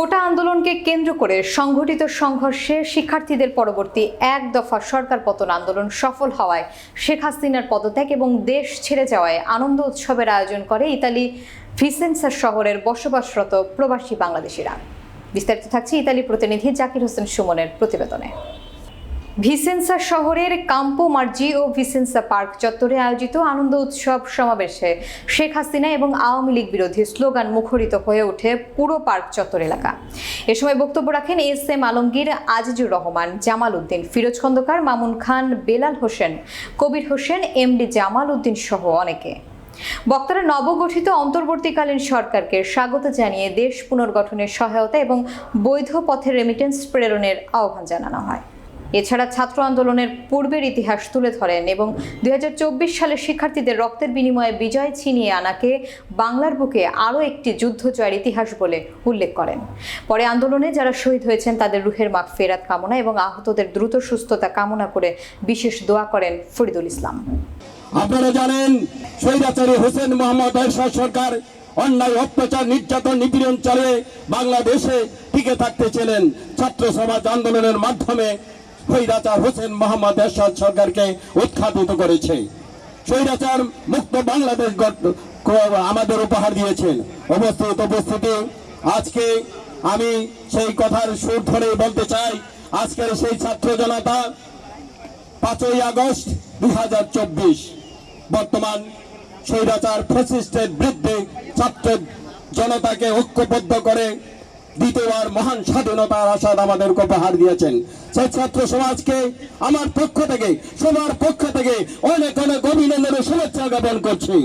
কোটা আন্দোলনকে কেন্দ্র করে সংঘটিত সংঘর্ষে শিক্ষার্থীদের পরবর্তী এক দফা সরকার পতন আন্দোলন সফল হওয়ায় শেখ হাসিনার পদত্যাগ এবং দেশ ছেড়ে যাওয়ায় আনন্দ উৎসবের আয়োজন করে ইতালি ভিসেন্সার শহরের বসবাসরত প্রবাসী বাংলাদেশিরা। বিস্তারিত থাকছে ইতালি প্রতিনিধি জাকির হোসেন সুমনের প্রতিবেদনে। ভিসেন্সা শহরের কাম্পো মার্জি ও ভিসেন্সা পার্ক চত্বরে আয়োজিত আনন্দ উৎসব সমাবেশে শেখ হাসিনা এবং আওয়ামী লীগ বিরোধী স্লোগান মুখরিত হয়ে ওঠে পুরো পার্ক চত্বর এলাকা। এ সময় বক্তব্য রাখেন S M Alamgir Azizur Rahman, Jamal Uddin Firoz Khandakar, Mamun Khan, Belal Hossain, Kabir Hossain M D Jamal Uddin সহ অনেকে। বক্তারা নবগঠিত অন্তর্বর্তীকালীন সরকারকে স্বাগত জানিয়ে দেশ পুনর্গঠনের সহায়তা এবং বৈধ পথে রেমিটেন্স প্রেরণের আহ্বান জানানো হয়। এছাড়া ছাত্র আন্দোলনের পূর্বের ইতিহাস তুলে ধরেন এবং দুই সালের শিক্ষার্থীদের রক্তের বিনিময়ে বিজয় ছিনিয়ে আনাকে বাংলার বুকে আরও একটি যুদ্ধ জয়ের ইতিহাস বলে উল্লেখ করেন। পরে আন্দোলনে যারা শহীদ হয়েছেন তাদের রুহের মাগ ফেরাত কামনা এবং আহতদের দ্রুত সুস্থতা কামনা করে বিশেষ দোয়া করেন ফরিদুল ইসলাম। আপনারা জানেন, স্বৈরাচারী হোসেন মোহাম্মদ সরকার অন্যায়, অত্যাচার, নির্যাতন, নিপীড়ন চালিয়ে বাংলাদেশে টিকে থাকতে ছিলেন ছাত্র সমাজ আন্দোলনের মাধ্যমে স্বৈরাচার হোসেন মোহাম্মদ এরশাদ সরকারকে উৎখাটিত করেছে। স্বৈরাচার মুক্ত বাংলাদেশ আমাদের উপহার দিয়েছেন। উপস্থিত উপস্থিতি, আজকে আমি সেই কথার সুর ধরে বলতে চাই, আজকের সেই ছাত্র জনতা পাঁচই আগস্ট দুই হাজার চব্বিশ, বর্তমান স্বৈরাচার ফ্যাসিস্টের বিরুদ্ধে ছাত্র জনতাকে ঐক্যবদ্ধ করে দ্বিতীয়বার মহান স্বাধীনতার আসাদ আমাদেরকে উপহার দিয়েছেন। ছাত্র সমাজকে, আমার পক্ষ থেকে, সবার পক্ষ থেকে অনেক অনেক অভিনন্দনের শুভেচ্ছা জ্ঞাপন করছি।